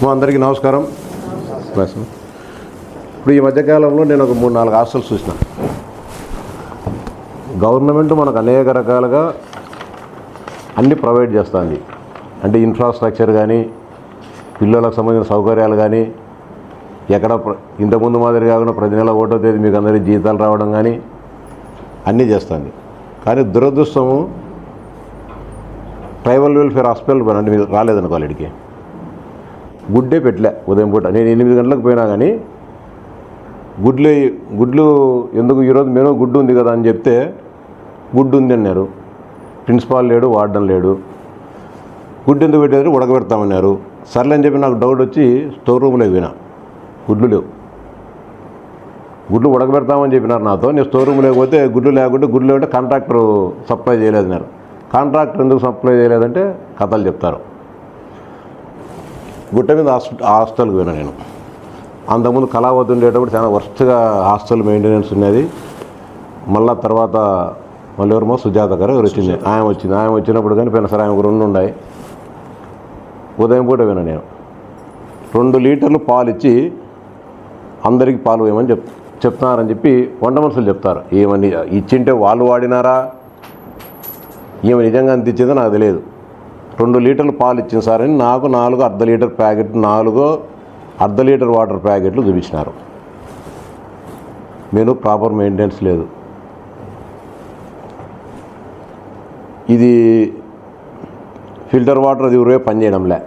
మా అందరికీ నమస్కారం. ఇప్పుడు ఈ మధ్యకాలంలో నేను ఒక మూడు నాలుగు హాస్టల్స్ చూసిన. గవర్నమెంట్ మనకు అనేక రకాలుగా అన్నీ ప్రొవైడ్ చేస్తుంది. అంటే ఇన్ఫ్రాస్ట్రక్చర్ కానీ పిల్లలకు సంబంధించిన సౌకర్యాలు కానీ ఎక్కడ ఇంతకుముందు మాదిరి కాకుండా ప్రతి నెల ఒకటో తేదీ మీకు అందరికీ జీతాలు రావడం కానీ అన్నీ చేస్తుంది. కానీ దురదృష్టము ట్రైబల్ వెల్ఫేర్ హాస్పిటల్ పోయినా అంటే మీరు రాలేదనుకోవాలి ఇక్కడికి. గుడ్డే పెట్టలే ఉదయం పూట. నేను ఎనిమిది గంటలకు పోయినా కానీ గుడ్లు గుడ్లు ఎందుకు ఈరోజు మెనూ గుడ్డు ఉంది కదా అని చెప్తే గుడ్డు ఉంది అన్నారు. ప్రిన్సిపాల్ లేడు వార్డన్ లేడు. గుడ్డు ఎందుకు పెట్టారు? ఉడకబెడతామన్నారు. సర్లే అని చెప్పి నాకు డౌట్ వచ్చి స్టోర్ రూమ్లోకి పోయినా. గుడ్లు లేవు. గుడ్లు ఉడకబెడతామని చెప్పినారు నాతో. నేను స్టోర్ రూమ్ లేకపోతే గుడ్లు లేకుంటే గుడ్లు లేకుంటే కాంట్రాక్టర్ సప్లై చేయలేదన్నారు. కాంట్రాక్టర్ ఎందుకు సప్లై చేయలేదంటే కథలు చెప్తారు. గుట్ట మీద హాస్ట హాస్టల్కి పోయినా నేను. అంతకుముందు కళావతి ఉండేటప్పుడు చాలా వర్స్ట్గా హాస్టల్ మెయింటెనెన్స్ ఉన్నది మళ్ళా తర్వాత మళ్ళీ ఎవరమో సుజాత గారు ఎవరు వచ్చింది. ఆయన వచ్చింది. ఆయన వచ్చినప్పుడు కానీ పోయిన సరే ఆయన రెండు ఉన్నాయి. ఉదయం పూట పోయినా నేను. రెండు లీటర్లు పాలు ఇచ్చి అందరికీ పాలు వేయమని చెప్ చెప్తున్నారని చెప్పి వంట మనుషులు చెప్తారు. ఏమని ఇచ్చింటే వాళ్ళు వాడినారా? ఈమె నిజంగా అంత ఇచ్చిందో నాకు తెలియదు. రెండు లీటర్లు పాలు ఇచ్చింది సార్ అని నాకు నాలుగు అర్ధ లీటర్ ప్యాకెట్ నాలుగు అర్ధ లీటర్ వాటర్ ప్యాకెట్లు చూపించినారు. మెను ప్రాపర్ మెయింటెనెన్స్ లేదు. ఇది ఫిల్టర్ వాటర్ అది ఊరే పని చేయడంలే.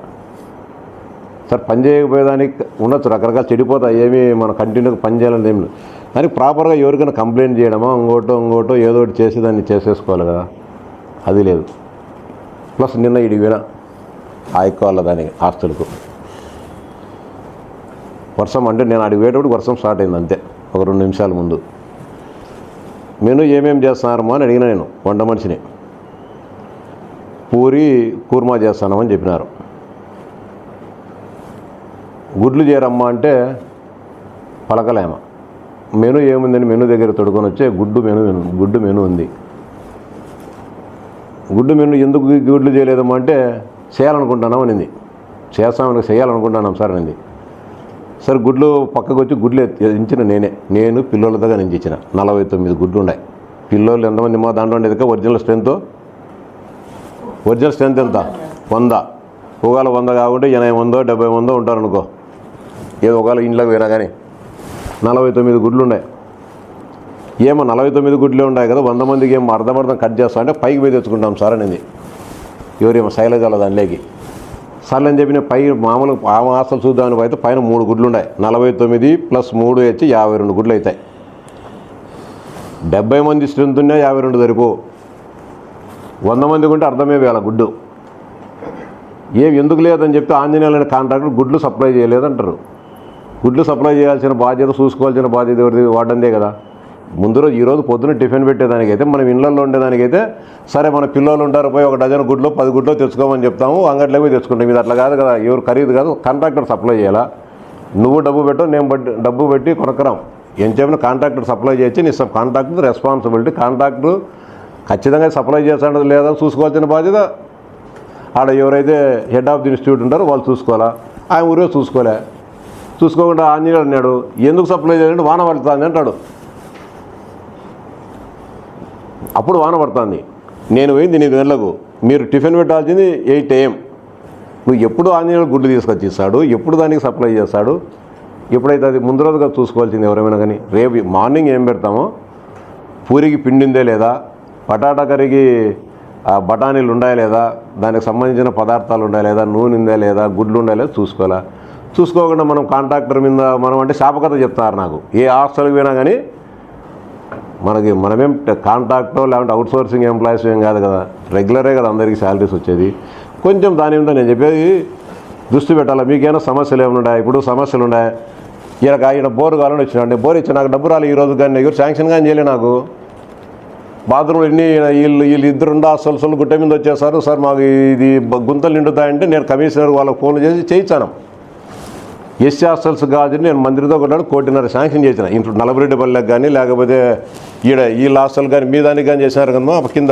సార్ పని చేయకపోయేదానికి ఉండొచ్చు రకరకాల చెడిపోతాయి ఏమి మన కంటిన్యూగా పని చేయాలని ఏమి లేదు. దానికి ప్రాపర్గా ఎవరికైనా కంప్లైంట్ చేయడమో ఇంకోటో ఇంకోటో ఏదో ఒకటి చేసి దాన్ని చేసేసుకోవాలి కదా. అది లేదు. ప్లస్ నిన్న ఇడిగిన ఆ ఆయుకోవాలి దాని ఆస్తులకు. వర్షం అంటే నేను అడిగేటప్పుడు వర్షం స్టార్ట్ అయింది అంతే ఒక రెండు నిమిషాల ముందు. మెను ఏమేమి చేస్తున్నారమ్మా అని అడిగిన నేను వంట మనిషిని. పూరి కూర్మా చేస్తానమని చెప్పినారు. గుడ్లు చేయరమ్మా అంటే పలకలేమ. మెను ఏముందని మెను దగ్గర తొడుకొని వచ్చే గుడ్డు మెను గుడ్డు మెను ఉంది. గుడ్డు మెను ఎందుకు గుడ్లు చేయలేదమ్మా అంటే చేయాలనుకుంటున్నాం అనింది. చేస్తామని చేయాలనుకుంటున్నాం సార్ అనింది. సరే గుడ్లు పక్కకు వచ్చి గుడ్లు ఇచ్చిన నేనే. నేను పిల్లల దగ్గర నుంచి ఇచ్చిన నలభై తొమ్మిది గుడ్లు ఉన్నాయి పిల్లోళ్ళు ఎంతమంది మా దాంట్లో ఉండేది ఒరిజినల్ స్ట్రెంత్? ఒరిజినల్ స్ట్రెంత్ ఎంత? వంద. ఒకవేళ వంద కాకుంటే ఎనభై వందో డెబ్బై వందో ఉంటారనుకో. ఏదో ఒకవేళ ఇంట్లోకి వేరా కానీ. నలభై తొమ్మిది గుడ్లు ఉన్నాయి ఏమో నలభై తొమ్మిది గుడ్లే ఉన్నాయి కదా వంద మందికి ఏమో అర్ధం కట్ చేస్తా అంటే పైకి పోయి తెచ్చుకుంటాం సార్ అనేది. ఎవరేమో శైలజాల దానిలోకి. సర్లే అని చెప్పిన పై మామూలు ఆమె హాస్టల్ చూద్దామని పోతే పైన మూడు గుడ్లు ఉన్నాయి. నలభై తొమ్మిది ప్లస్ మూడు వచ్చి యాభై రెండు గుడ్లు అవుతాయి. డెబ్బై మంది స్ట్రెంత్ ఉన్నా యాభై రెండు సరిపో. వంద మందికి ఉంటే అర్థమే వేల గుడ్డు. ఏం ఎందుకు లేదని చెప్తే ఆంజనేయులైన కాంట్రాక్టర్ గుడ్లు సప్లై చేయలేదంటారు గుడ్లు సప్లై చేయాల్సిన బాధ్యత చూసుకోవాల్సిన బాధ్యత ఎవరిది? వాడందే కదా. ముందు రోజు ఈరోజు పొద్దున టిఫిన్ పెట్టేదానికైతే మనం ఇళ్ళల్లో ఉండేదానికైతే సరే మన పిల్లలు ఉంటారు పోయి ఒక డజన్ గుడ్లో పది గుడ్లో తెచ్చుకోమని చెప్తాము అంగట్లో పోయి తెచ్చుకుంటాం. ఇది అట్లా కాదు కదా ఎవరు ఖరీదు కాదు కాంట్రాక్టర్ సప్లై చేయాలా? నువ్వు డబ్బు పెట్టు నేను బట్టి డబ్బు పెట్టి కొనక్కరాం. ఏం చెప్పిన కాంట్రాక్టర్ సప్లై చేసి నీ కాంట్రాక్టర్ రెస్పాన్సిబిలిటీ కాంట్రాక్టర్ ఖచ్చితంగా సప్లై చేస్తాడు లేదా చూసుకోవాల్సిన బాధ్యత. ఆడ ఎవరైతే హెడ్ ఆఫ్ ది ఇన్స్టిట్యూట్ ఉంటారో వాళ్ళు చూసుకోవాలా? ఆయన ఊరే చూసుకోలే. చూసుకోకుండా ఆంజనేయుడు అన్నాడు ఎందుకు సప్లై చేయాలంటే వాన పడుతుంది అంటాడు. అప్పుడు వాన పడుతుంది. నేను పోయింది ఎనిమిది గంటలకు. మీరు టిఫిన్ పెట్టాల్సింది ఎయిట్ ఏఎం. నువ్వు ఎప్పుడు ఆంజనేయులు గుడ్లు తీసుకొచ్చి ఇస్తాడు? ఎప్పుడు దానికి సప్లై చేస్తాడు? ఎప్పుడైతే అది ముందు రోజుగా చూసుకోవాల్సింది ఎవరైనా కానీ రేపు మార్నింగ్ ఏం పెడతామో? పూరికి పిండిందే లేదా? పటాటా కర్రీకి బఠానీలు ఉన్నాయా లేదా? దానికి సంబంధించిన పదార్థాలు ఉన్నాయా లేదా? నూనె ఉందా లేదా? గుడ్లు ఉన్నాయా లేదా? చూసుకోవాలా. చూసుకోకుండా మనం కాంట్రాక్టర్ మీద మనం అంటే శాపకథ చెప్తున్నారు నాకు. ఏ హాస్టల్కి పోయినా కానీ మనకి మనమేం కాంట్రాక్టో లేకుంటే అవుట్సోర్సింగ్ ఎంప్లాయీస్ ఏం కాదు కదా. రెగ్యులరే కదా అందరికీ శాలరీస్ వచ్చేది. కొంచెం దాని మీద నేను చెప్పేది దృష్టి పెట్టాలి? మీకేమైనా సమస్యలు ఏమైనా ఇప్పుడు సమస్యలు ఉన్నాయి? ఈయన ఈయన బోరు కావాలని వచ్చినాడు. బోర్ ఇచ్చి నాకు డబ్బు రాలి ఈ రోజు కానీ. ఎవరు శాంక్షన్ కానీ చేయలే నాకు. బాత్రూమ్ ఎన్ని వీళ్ళు వీళ్ళు ఇద్దరు ఉండా అసలు సొలు గుట్ట మీద వచ్చేసారు. సార్ మాకు ఇది గుంతలు నిండుతాయంటే నేను కమిషనర్ వాళ్ళకి ఫోన్లు చేసి చేయించాను. ఎస్సీ హాస్టల్స్ కాదు నేను మందిరితో కొన్నాడు కోటిన్నర శాంక్షన్ చేసిన. ఇంట్లో నలభరెడ్డిపల్లెకి కానీ లేకపోతే ఈడ ఈ హాస్టల్ కానీ మీ దానికి కానీ చేసినారు కదమ్మా కింద.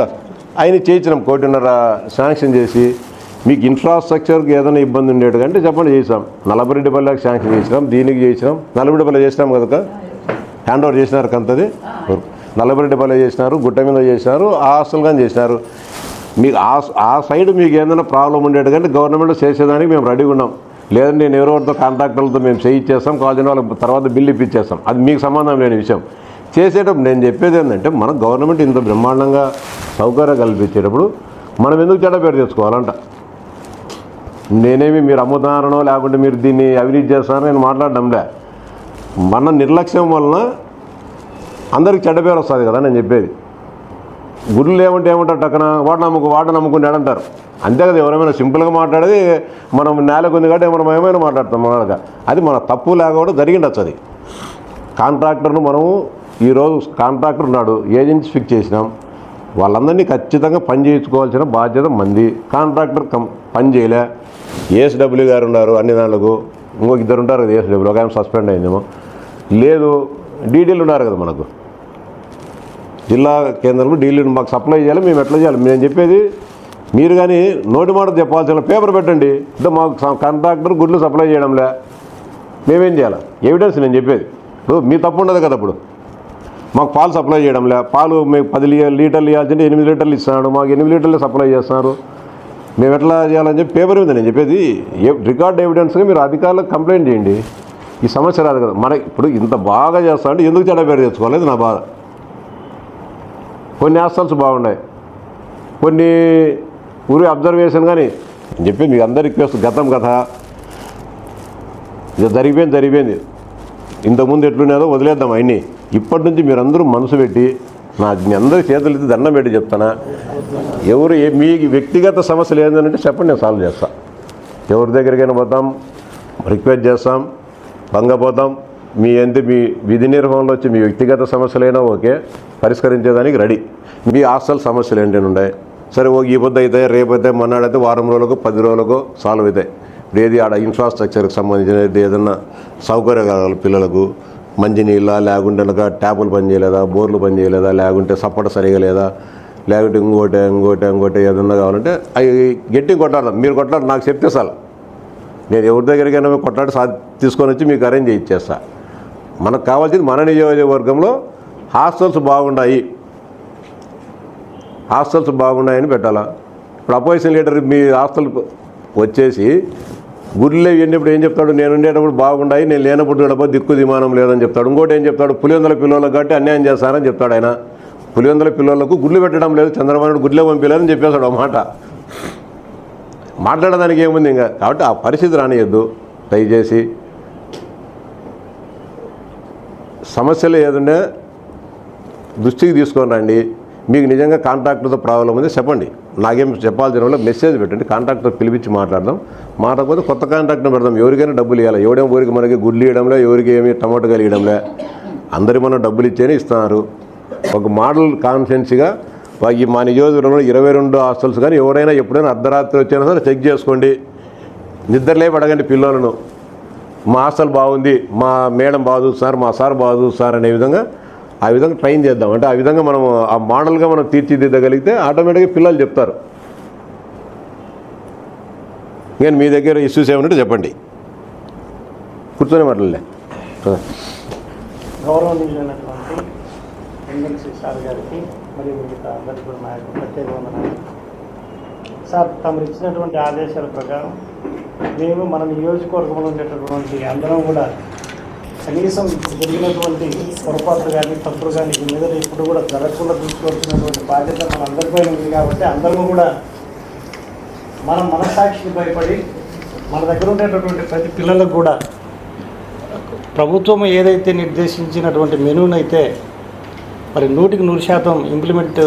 ఆయన చేయించినాం కోటిన్నర శాంక్షన్ చేసి. మీకు ఇన్ఫ్రాస్ట్రక్చర్కి ఏదైనా ఇబ్బంది ఉండేటు అంటే చెప్పండి చేసాం నలభరెడ్డిపల్లెకి శాంక్షన్ చేసినాం దీనికి చేసినాం. నలభరెడ్డిపల్లె చేసినాం కదా హ్యాండ్ ఓవర్ చేసినారు కంతది. నలభరెడ్డిపల్లె చేసినారు గుట్ట మీద చేసినారు ఆ హాస్టల్ కానీ చేసినారు. మీకు ఆ ఆ సైడ్ మీకు ఏదైనా ప్రాబ్లం ఉండేది కంటే గవర్నమెంట్ చేసేదానికి మేము రెడీగా ఉన్నాం. లేదంటే నేను ఎవరోతో కాంట్రాక్టర్లతో మేము చేయించేస్తాం కావాల్సిన వాళ్ళకి తర్వాత బిల్లు ఇప్పించేస్తాం. అది మీకు సంబంధం లేని విషయం. చేసేటప్పుడు నేను చెప్పేది ఏంటంటే మన గవర్నమెంట్ ఇంత బ్రహ్మాండంగా సౌకర్యం కల్పించేటప్పుడు మనం ఎందుకు చెడ్డ పేరు తెచ్చుకోవాలంట. నేనేమి మీరు అమ్ముతారనో లేకుంటే మీరు దీన్ని అవినీతి చేస్తారో నేను మాట్లాడడంలే. మన నిర్లక్ష్యం వలన అందరికి చెడ్డ పేరు వస్తుంది కదా నేను చెప్పేది. గుడ్లు ఏమంటే ఏమంటారు టక్కన? వాడు నమ్ముకు వాడు నమ్ముకున్నాడు అంతే కదా ఎవరైనా సింపుల్గా మాట్లాడేది మనం నేలకు ఉంది కాబట్టి మనం ఏమైనా మాట్లాడతాం మనక అది మన తప్పు లేకపోవడం జరిగిండొచ్చు అది. కాంట్రాక్టర్ను మనము ఈరోజు కాంట్రాక్టర్ ఉన్నాడు ఏజెన్సీ ఫిక్స్ చేసినాం. వాళ్ళందరినీ ఖచ్చితంగా పని చేయించుకోవాల్సిన బాధ్యత మంది. కాంట్రాక్టర్ కం పని చేయలే. ఏఎస్డబ్ల్యూ గారు ఉన్నారు అన్ని దాంట్లకు. ఇంకొక ఇద్దరు ఉంటారు కదా ఏఎస్డబ్ల్యూ ఒక ఆయన సస్పెండ్ అయిందేమో. లేదు డీడీలు ఉన్నారు కదా మనకు. జిల్లా కేంద్రంలో డీలర్ మాకు సప్లై చేయాలి మేము ఎట్లా చేయాలి? మేము చెప్పేది మీరు కానీ నోటి మాట చెప్పాల్సిన పేపర్ పెట్టండి. అంటే మాకు కంట్రాక్టర్ కాంట్రాక్టర్ గుడ్లు సప్లై చేయడంలే. మేమేం చేయాలి? ఎవిడెన్స్ నేను చెప్పేది. ఇప్పుడు మీ తప్పు ఉండదు కదా ఇప్పుడు మాకు పాలు సప్లై చేయడంలే. పాలు మీకు పది లీటర్లు ఇవ్వాల్సింటే ఎనిమిది లీటర్లు ఇస్తున్నాడు. మాకు ఎనిమిది లీటర్లు సప్లై చేస్తున్నారు. మేము ఎట్లా చేయాలని చెప్పి పేపర్ మీద నేను చెప్పేది. రికార్డ్ ఎవిడెన్స్గా మీరు అధికారులకు కంప్లైంట్ చేయండి. ఈ సమస్య రాదు కదా. మన ఇప్పుడు ఇంత బాగా చేస్తా అంటే ఎందుకు చెడ పేరు తెచ్చుకోలేదు నా బాధ. కొన్ని హాస్టల్స్ బాగున్నాయి. కొన్ని ఊరి అబ్జర్వేషన్ కానీ చెప్పింది చెప్పి మీకు అందరి రిక్వెస్ట్ గతం కథ. ఇది జరిగిపోయింది జరిగిపోయింది. ఇంతకుముందు ఎట్లున్నదో వదిలేద్దాం అవన్నీ ఇప్పటి నుంచి మీరందరూ మనసు పెట్టి నా మీ అందరి చేతులు ఎత్తి దండం పెట్టి చెప్తానా? ఎవరు ఏ మీ వ్యక్తిగత సమస్యలు ఏంటంటే చెప్పండి నేను సాల్వ్ చేస్తా. ఎవరి దగ్గరికైనా పోతాం రిక్వెస్ట్ చేస్తాం భంగపోతాం మీ ఎంత మీ విధి నిర్వహణలో వచ్చి మీ వ్యక్తిగత సమస్యలైనా ఓకే పరిష్కరించేదానికి రెడీ. మీ హాస్టల్ సమస్యలు ఏంటంటే ఉన్నాయి సరే ఓ ఈ పొద్దు అయితే రేపైతే మొన్నాడైతే వారం రోజులకు పది రోజులకు సాల్వ్ అవుతాయి ఇప్పుడు ఏది ఆడ ఇన్ఫ్రాస్ట్రక్చర్కి సంబంధించినది ఏదన్నా సౌకర్యాలు పిల్లలకు మంచినీళ్ళ లేకుంటే ట్యాపులు పని చేయలేదా బోర్లు పని చేయలేదా లేకుంటే సపోర్ట్ సరిగా లేదా లేకుంటే ఇంకోటి ఇంకోటి ఇంకోటి ఏదన్నా కావాలంటే అవి గట్టి కొట్టాలి మీరు కొట్టాలి నాకు చెప్తే చాలు. నేను ఎవరి దగ్గరికైనా కొట్లాడి సా తీసుకొని వచ్చి మీకు అరేంజ్ చేయించేస్తా మనకు కావాల్సింది మన నియోజకవర్గంలో హాస్టల్స్ బాగున్నాయి హాస్టల్స్ బాగున్నాయని పెట్టాలా? ఇప్పుడు అపోజిషన్ లీడర్ మీ హాస్టల్ వచ్చేసి గుడిలో ఎన్నప్పుడు ఏం చెప్తాడు? నేను ఉండేటప్పుడు బాగున్నాయి నేను లేనప్పుడు గడప దిక్కు విమానం లేదని చెప్తాడు. ఇంకోటి ఏం చెప్తాడు? పులివెందుల పిల్లలకు కాబట్టి అన్యాయం చేస్తారని చెప్తాడు ఆయన. పులివెందుల పిల్లలకు గుడ్లు పెట్టడం లేదు చంద్రబాబు గుడ్లే పంపించలేదని చెప్పేశాడు ఆ మాట. మాట్లాడడానికి ఏముంది ఇంకా? కాబట్టి ఆ పరిస్థితి రానియద్దు. దయచేసి సమస్యలు ఏదన్నా దృష్టికి తీసుకొని రండి. మీకు నిజంగా కాంట్రాక్టర్తో ప్రాబ్లం ఉంది చెప్పండి. నాకేం చెప్పాల్సిన వల్ల మెసేజ్ పెట్టండి. కాంట్రాక్టర్ పిలిపించి మాట్లాడదాం. మాట్లాడకపోతే కొత్త కాంట్రాక్టర్ పెడదాం. ఎవరికైనా డబ్బులు ఇవ్వాలి. ఎవడేమో ఊరికి మనకి గుడ్లు ఇవ్వడంలే ఎవరికి ఏమి టమాటో కలియడంలే అందరి మనం డబ్బులు ఇచ్చేనే ఇస్తున్నారు. ఒక మోడల్ కాన్ఫిడెన్స్గా ఈ మా నియోజకవర్గంలో ఇరవై రెండు హాస్టల్స్ కానీ ఎవరైనా ఎప్పుడైనా అర్ధరాత్రి వచ్చినా సరే చెక్ చేసుకోండి. నిద్రలేపు అడగండి పిల్లలను. మా హాస్టల్ బాగుంది మా మేడం బాగా సార్ మా సార్ బాగా సార్ అనే విధంగా ఆ విధంగా ట్రైన్ చేద్దాం. అంటే ఆ విధంగా మనం ఆ మోడల్గా మనం తీర్చిదిద్దగలిగితే ఆటోమేటిక్గా పిల్లలు చెప్తారు. నేను మీ దగ్గర ఇష్యూస్ ఏమంటే చెప్పండి. కూర్చొని మాట్లాడలే. గౌరవనీయులైనటువంటి సార్ గారికి మరియు మిగతా అందరికీ కూడా నా యొక్క ప్రత్యేక వందనాలు. సార్ తమరు ఇచ్చినటువంటి ఆదేశాల ప్రకారం మేము మన నియోజకవర్గంలో ఉండేటటువంటి అందరం కూడా కనీసం జరిగినటువంటి పొరపాట్లు కానీ తప్పులు కానీ మీద ఇప్పుడు కూడా జరగకుండా చూసుకోవాల్సినటువంటి బాధ్యత మన ఉంది కాబట్టి అందరూ కూడా మన మనసాక్షికి భయపడి మన దగ్గర ఉండేటటువంటి ప్రతి పిల్లలకు కూడా ప్రభుత్వం ఏదైతే నిర్దేశించినటువంటి మెనూనైతే మరి నూటికి నూరు శాతం ఇంప్లిమెంట్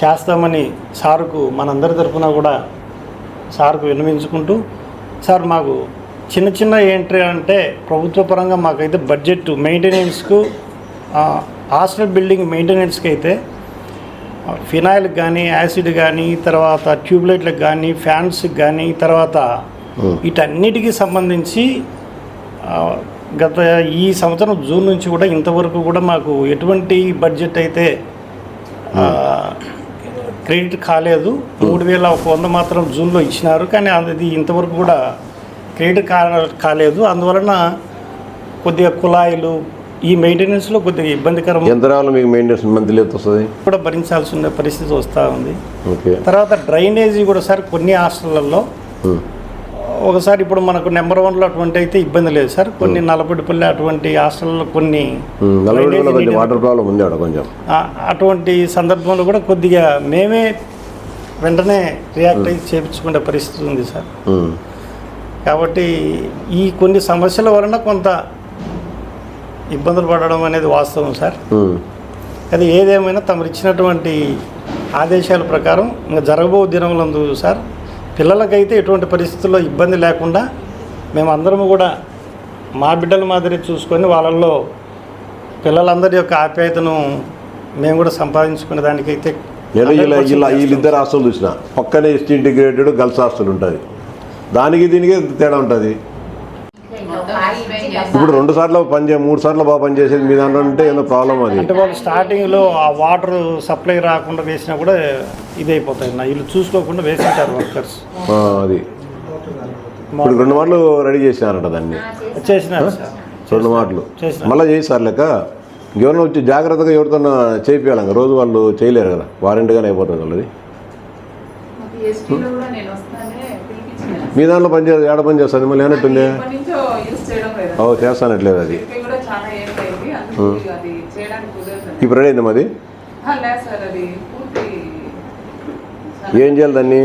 చేస్తామని సార్కు మనందరి తరఫున కూడా సార్కు విన్నవించుకుంటూ సార్ మాకు చిన్న చిన్న ఏంటి అంటే ప్రభుత్వ పరంగా మాకైతే బడ్జెట్ మెయింటెనెన్స్కు హాస్టల్ బిల్డింగ్ మెయింటెనెన్స్కి అయితే ఫినాయిల్ కానీ యాసిడ్ కానీ తర్వాత ట్యూబ్లైట్లకు కానీ ఫ్యాన్స్కి కానీ తర్వాత వీటన్నిటికీ సంబంధించి గత ఈ సంవత్సరం జూన్ నుంచి కూడా ఇంతవరకు కూడా మాకు ఎటువంటి బడ్జెట్ అయితే క్రెడిట్ కాలేదు. మూడు వేల ఒక వంద మాత్రం జూన్లో ఇచ్చినారు. కానీ అది ఇంతవరకు కూడా క్రెడిట్ కా కాలేదు. అందువలన కొద్దిగా కుళాయిలు ఈ మెయింటెనెన్స్లో కొద్దిగా ఇబ్బందికరం. ఎంత రావాలి మీకు మెయింటెనెన్స్ మంత్లీ ఎంత వస్తుంది? కూడా భరించాల్సి ఉండే పరిస్థితి వస్తూ ఉంది. ఓకే. తర్వాత డ్రైనేజీ కూడా సార్ కొన్ని హాస్టళ్ళలో. ఒకసారి ఇప్పుడు మనకు నెంబర్ వన్లో అటువంటి అయితే ఇబ్బంది లేదు సార్. కొన్ని నలపడిపల్లి అటువంటి హాస్టల్లో కొన్ని వాటర్ ప్రాబ్లం ఉంది కొంచెం. అటువంటి సందర్భంలో కూడా కొద్దిగా మేమే వెంటనే రియాక్ట్ అయ్యి చేపించుకునే పరిస్థితి ఉంది సార్. కాబట్టి ఈ కొన్ని సమస్యల వలన కొంత ఇబ్బందులు పడడం అనేది వాస్తవం సార్. అది ఏదేమైనా తమరు ఇచ్చినటువంటి ఆదేశాల ప్రకారం ఇంకా జరగబో దినములందు సార్ పిల్లలకైతే ఎటువంటి పరిస్థితుల్లో ఇబ్బంది లేకుండా మేమందరము కూడా మా బిడ్డల మాదిరి చూసుకొని వాళ్ళల్లో పిల్లలందరి యొక్క ఆప్యాయతను మేము కూడా సంపాదించుకునే దానికైతే నేను ఇలా 100% ఇలా వీళ్ళిద్దరు హాస్టల్ చూసిన పక్కనే ఎస్టీ ఇంటిగ్రేటెడ్ గర్ల్స్ హాస్టల్ ఉంటుంది. దానికి దీనికి తేడా ఉంటుంది. ఇప్పుడు రెండు సార్లు పని చే మూడు సార్లు బాగా పనిచేసేది మీ దాంట్లో ఉంటే ఏదో ప్రాబ్లం అది. అంటే వాళ్ళు స్టార్టింగ్లో ఆ వాటర్ సప్లై రాకుండా వేసినా కూడా ఇదైపోతాయి నా వీళ్ళు చూసుకోకుండా వేసింటారు వర్కర్స్ ఆ, అది. ఇప్పుడు రెండు మాటలు రెడీ చేసినారంట దాన్ని. చేసినారు సార్. రెండు మాటలు. మళ్ళీ చేసారు లెక్క? ఇంకెవరైనా వచ్చి జాగ్రత్తగా ఎవరితోన్నా చేయించాలి రోజు వాళ్ళు చేయలేరు కదా. వారంటీగానే అయిపోతుంది వాళ్ళది మాకు ఎస్పీలో కూడా నేను వస్తానే పిలిపించిన మీ దాంట్లో పని చేయాలి ఏడ పని చేస్తుంది? మళ్ళీ ఏనట్టుంది ఓ చేస్తానట్లేదు అది. ఇప్పుడు రెడీ అయింది మాది? ఆ, లేదు సార్ అది పూర్తి ఏం చేయాలి దాన్ని?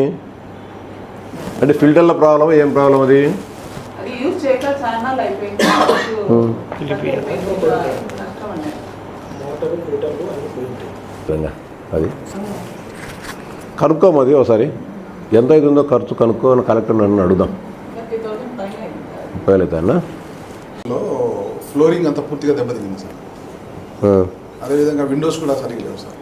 అంటే ఫిల్టర్ల ప్రాబ్లం ఏం ప్రాబ్లం అది? అది కనుక్కోమది ఒకసారి? ఎంత అవుతుందో ఖర్చు కనుక్కో అని కలెక్టర్ నన్ను అడుగుదాం. ముప్పై ఫ్లోరింగ్ అంతా పూర్తిగా దెబ్బతింది సార్. అదేవిధంగా విండోస్ కూడా సరిగ్గా లేవు సార్.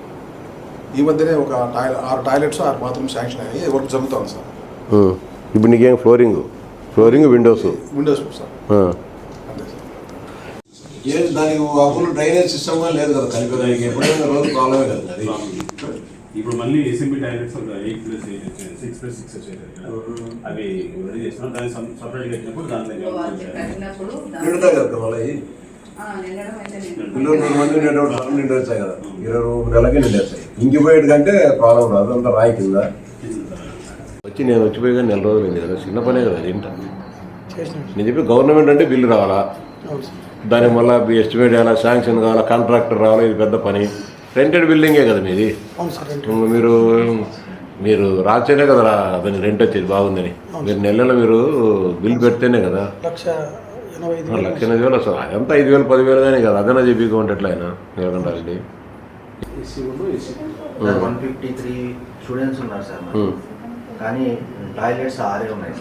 ఈ మధ్యనే ఒక టాయిలెట్ ఆరు టాయిలెట్స్ ఆరు బాత్రూమ్ శాంక్షన్ అయ్యి వర్క్ జరుగుతుంది సార్? ఇప్పుడు నీకేం flooring? Flooring windows? Windows sir. దానికి అప్పుడు డ్రైనేజ్ సిస్టమ్ లేదు కదా కలిపేదానికి ఎప్పుడైనా రోజు ప్రాబ్లమే కదా ఇప్పుడు మళ్ళీ ఎస్ఎంబి టాయిలెట్స్ ఒక eight plus six plus six వచ్చాయి అవి రెడీ చేస్తున్నాం దాన్ని సపరేట్గా వచ్చినప్పుడు దాంట్లో మంది ఉండేటప్పుడు సగం నిండేస్తాయి కదా. ఇరవై నెలకి కంటే ప్రాబ్లం రాదు అంతా రాయి కింద. వచ్చి నేను వచ్చిపోయి నెల రోజులు అయింది కదా. చిన్న పనే కదా చేసినారు నేను చెప్పి గవర్నమెంట్ అంటే బిల్లు రావాలా? అవును సార్. దానికి మళ్ళీ ఎస్టిమేట్ చేయాలా శాంక్షన్ కావాలా? కాంట్రాక్టర్ రావాలా? ఇది పెద్ద పని. రెంటెడ్ బిల్డింగే కదా మీది? సార్ మీరు మీరు రాస్తేనే కదా దానికి రెంట్ వచ్చేది బాగుందని. మీరు నెల నెల మీరు బిల్ పెడితేనే కదా? లక్ష ఎనభై వేలు లక్ష ఎనిమిది వేలు వస్తుంది అదంతా ఐదు వేలు పదివేలు కానీ కదా. అదన్నా చెప్పి ఎట్లా అయినా? ఏమంటారండి వన్ ఫిఫ్టీ త్రీ స్టూడెంట్స్ ఉన్నారు సార్. కానీ టాయిలెట్స్ ఆరే ఉన్నాయి సార్.